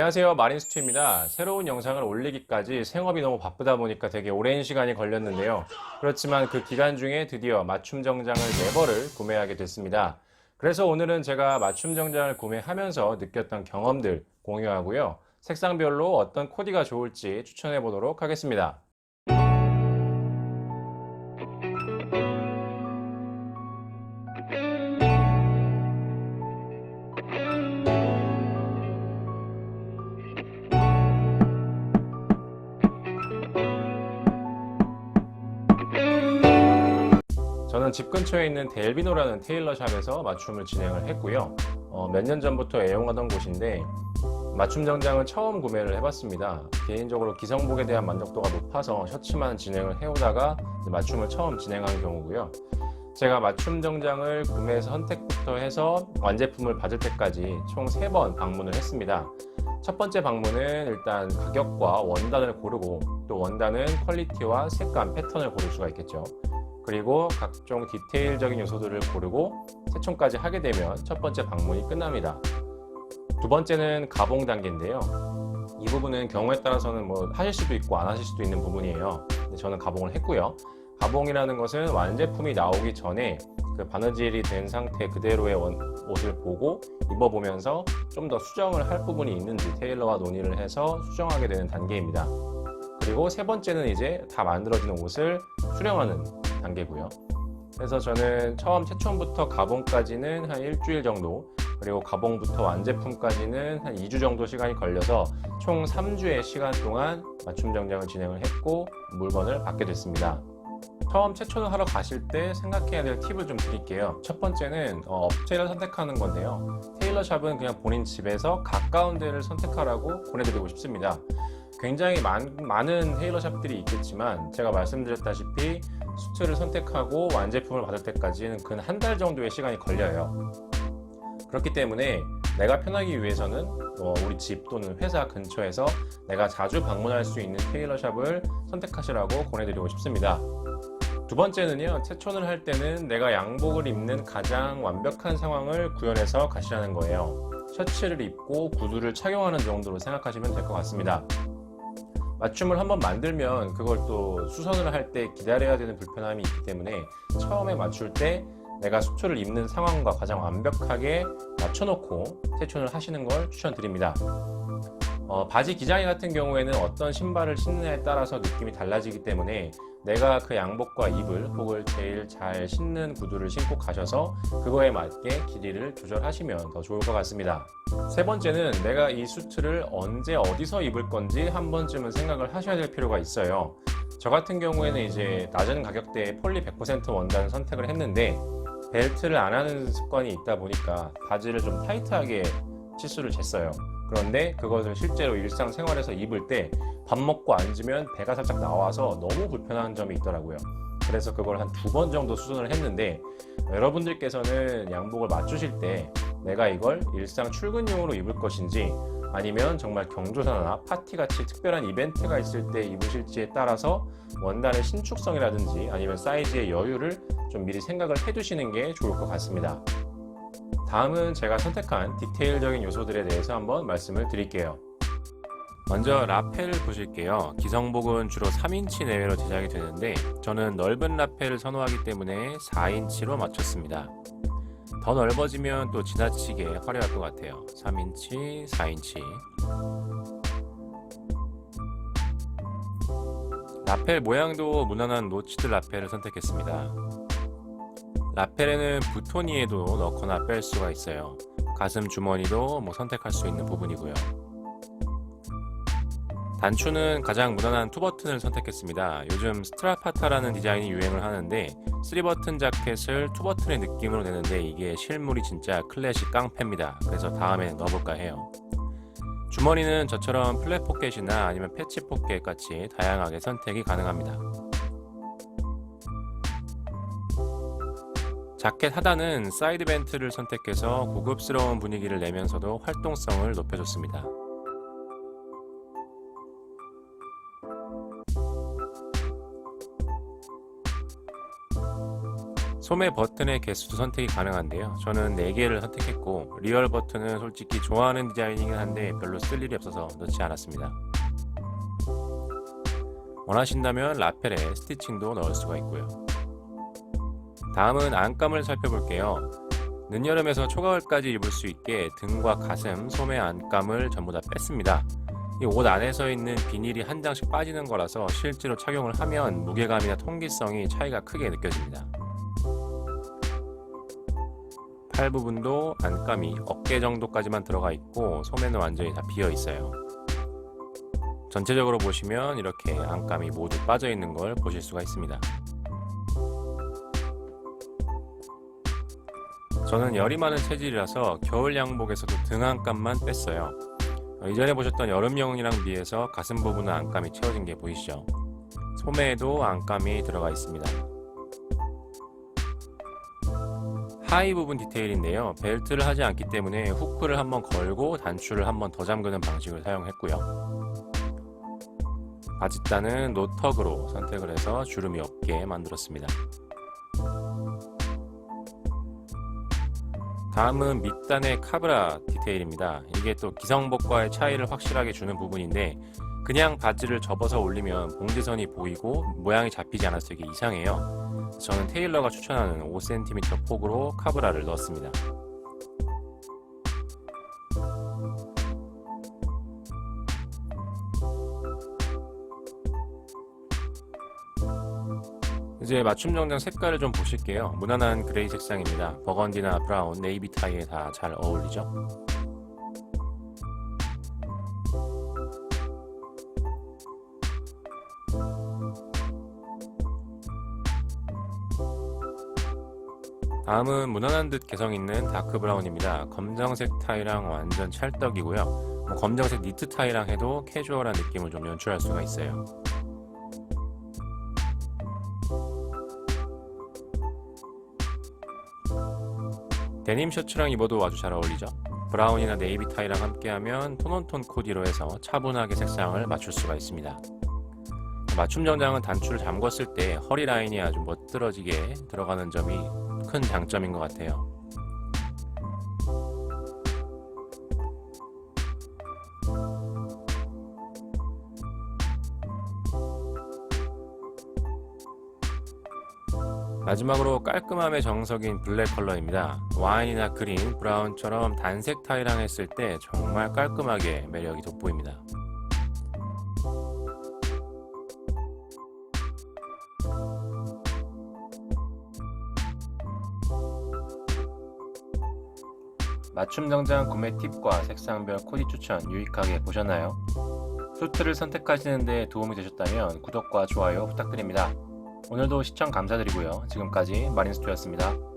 안녕하세요. 마린스튜입니다. 새로운 영상을 올리기까지 생업이 너무 바쁘다 보니까 되게 오랜 시간이 걸렸는데요. 그렇지만 그 기간 중에 드디어 맞춤 정장을 4벌을 구매하게 됐습니다. 그래서 오늘은 제가 맞춤 정장을 구매하면서 느꼈던 경험들 공유하고요. 색상별로 어떤 코디가 좋을지 추천해 보도록 하겠습니다 저는 집 근처에 있는 델비노라는 테일러샵에서 맞춤을 진행을 했고요. 어, 몇 년 전부터 애용하던 곳인데 맞춤 정장을 처음 구매를 해봤습니다. 개인적으로 기성복에 대한 만족도가 높아서 셔츠만 진행을 해오다가 맞춤을 처음 진행한 경우고요. 제가 맞춤 정장을 구매해서 선택부터 해서 완제품을 받을 때까지 총 3번 방문을 했습니다. 첫 번째 방문은 일단 가격과 원단을 고르고 또 원단은 퀄리티와 색감, 패턴을 고를 수가 있겠죠. 그리고 각종 디테일적인 요소들을 고르고 세총까지 하게 되면 첫 번째 방문이 끝납니다. 두 번째는 가봉 단계인데요. 이 부분은 경우에 따라서는 뭐 하실 수도 있고 안 하실 수도 있는 부분이에요. 저는 가봉을 했고요. 가봉이라는 것은 완제품이 나오기 전에 그 바느질이 된 상태 그대로의 원- 옷을 보고 입어보면서 좀 더 수정을 할 부분이 있는지 테일러와 논의를 해서 수정하게 되는 단계입니다. 그리고 세 번째는 이제 다 만들어진 옷을 수령하는 단계고요. 그래서 저는 처음 최초부터 가봉까지는 한 일주일 정도, 그리고 가봉부터 완제품까지는 한 2주 정도 시간이 걸려서 총 3주의 시간 동안 맞춤 정장을 진행을 했고 물건을 받게 됐습니다. 처음 최초를 하러 가실 때 생각해야 될 팁을 좀 드릴게요. 첫 번째는 어, 업체를 선택하는 건데요. 테일러샵은 그냥 본인 집에서 가까운 데를 선택하라고 보내드리고 싶습니다. 굉장히 많, 많은 테일러 샵들이 있겠지만 제가 말씀드렸다시피 수트를 선택하고 완제품을 받을 때까지는 근 한 달 정도의 시간이 걸려요. 그렇기 때문에 내가 편하기 위해서는 어, 우리 집 또는 회사 근처에서 내가 자주 방문할 수 있는 테일러샵을 선택하시라고 권해드리고 싶습니다. 두 번째는요, 최촌을 할 때는 내가 양복을 입는 가장 완벽한 상황을 구현해서 가시라는 거예요. 셔츠를 입고 구두를 착용하는 정도로 생각하시면 될 것 같습니다. 맞춤을 한번 만들면 그걸 또 수선을 할 때 기다려야 되는 불편함이 있기 때문에 처음에 맞출 때 내가 수초를 입는 상황과 가장 완벽하게 맞춰놓고 세촌을 하시는 걸 추천드립니다. 어, 바지 기장이 같은 경우에는 어떤 신발을 신느냐에 따라서 느낌이 달라지기 때문에 내가 그 양복과 입을 혹은 제일 잘 신는 구두를 신고 가셔서 그거에 맞게 길이를 조절하시면 더 좋을 것 같습니다. 세 번째는 내가 이 수트를 언제 어디서 입을 건지 한 번쯤은 생각을 하셔야 될 필요가 있어요. 저 같은 경우에는 이제 낮은 가격대에 폴리 100% 원단을 선택을 했는데 벨트를 안 하는 습관이 있다 보니까 바지를 좀 타이트하게 치수를 쟀어요. 그런데 그것을 실제로 일상생활에서 입을 때 밥 먹고 앉으면 배가 살짝 나와서 너무 불편한 점이 있더라고요. 그래서 그걸 한 두 번 정도 수선을 했는데 여러분들께서는 양복을 맞추실 때 내가 이걸 일상 출근용으로 입을 것인지 아니면 정말 경조사나 파티같이 특별한 이벤트가 있을 때 입으실지에 따라서 원단의 신축성이라든지 아니면 사이즈의 여유를 좀 미리 생각을 해두시는 게 좋을 것 같습니다. 다음은 제가 선택한 디테일적인 요소들에 대해서 한번 말씀을 드릴게요. 먼저 라펠을 보실게요. 기성복은 주로 3인치 내외로 제작이 되는데 저는 넓은 라펠을 선호하기 때문에 4인치로 맞췄습니다. 더 넓어지면 또 지나치게 화려할 것 같아요. 3인치, 4인치. 라펠 모양도 무난한 노치드 라펠을 선택했습니다. 라펠에는 부토니에도 넣거나 뺄 수가 있어요. 가슴 주머니도 뭐 선택할 수 있는 부분이고요. 단추는 가장 무난한 투 버튼을 선택했습니다. 요즘 스트라파타라는 디자인이 유행을 하는데 3버튼 자켓을 투 버튼의 느낌으로 내는데 이게 실물이 진짜 클래식 깡패입니다. 그래서 다음에 넣어볼까 해요. 주머니는 저처럼 플랫 포켓이나 아니면 패치 포켓 같이 다양하게 선택이 가능합니다. 자켓 하단은 사이드 벤트를 선택해서 고급스러운 분위기를 내면서도 활동성을 높여줬습니다. 소매 버튼의 개수도 선택이 가능한데요. 저는 4개를 선택했고 리얼 버튼은 솔직히 좋아하는 디자인이긴 한데 별로 쓸 일이 없어서 넣지 않았습니다. 원하신다면 라펠에 스티칭도 넣을 수가 있고요. 다음은 안감을 살펴볼게요. 늦여름에서 초가을까지 입을 수 있게 등과 가슴, 소매 안감을 전부 다 뺐습니다. 이 옷 안에서 있는 비닐이 한 장씩 빠지는 거라서 실제로 착용을 하면 무게감이나 통기성이 차이가 크게 느껴집니다. 팔 부분도 안감이 어깨 정도까지만 들어가 있고 소매는 완전히 다 비어 있어요. 전체적으로 보시면 이렇게 안감이 모두 빠져 있는 걸 보실 수가 있습니다. 저는 열이 많은 체질이라서 겨울 양복에서도 등 안감만 뺐어요. 어, 이전에 보셨던 여름용이랑 비해서 가슴 부분은 안감이 채워진 게 보이시죠? 소매에도 안감이 들어가 있습니다. 하의 부분 디테일인데요. 벨트를 하지 않기 때문에 후크를 한번 걸고 단추를 한번 더 잠그는 방식을 사용했고요. 바짓단은 노턱으로 선택을 해서 주름이 없게 만들었습니다. 다음은 밑단의 카브라 디테일입니다. 이게 또 기성복과의 차이를 확실하게 주는 부분인데 그냥 바지를 접어서 올리면 봉지선이 보이고 모양이 잡히지 않아서 이게 이상해요. 저는 테일러가 추천하는 5cm 폭으로 카브라를 넣었습니다. 이제 맞춤 정장 색깔을 좀 보실게요. 무난한 그레이 색상입니다. 버건디나 브라운, 네이비 타이에 다 잘 어울리죠? 다음은 무난한 듯 개성 있는 다크 브라운입니다. 검정색 타이랑 완전 찰떡이고요. 뭐 검정색 니트 타이랑 해도 캐주얼한 느낌을 좀 연출할 수가 있어요. 데님 셔츠랑 입어도 아주 잘 어울리죠? 브라운이나 네이비 타이랑 함께하면 톤온톤 코디로 해서 차분하게 색상을 맞출 수가 있습니다. 맞춤 정장은 단추를 잠궜을 때 허리 라인이 아주 멋들어지게 들어가는 점이 큰 장점인 것 같아요. 마지막으로 깔끔함의 정석인 블랙 컬러입니다. 와인이나 그린, 브라운처럼 단색 타이랑 했을 때 정말 깔끔하게 매력이 돋보입니다. 맞춤 정장 구매 팁과 색상별 코디 추천 유익하게 보셨나요? 수트를 선택하시는데 도움이 되셨다면 구독과 좋아요 부탁드립니다. 오늘도 시청 감사드리고요. 지금까지 마린스토였습니다.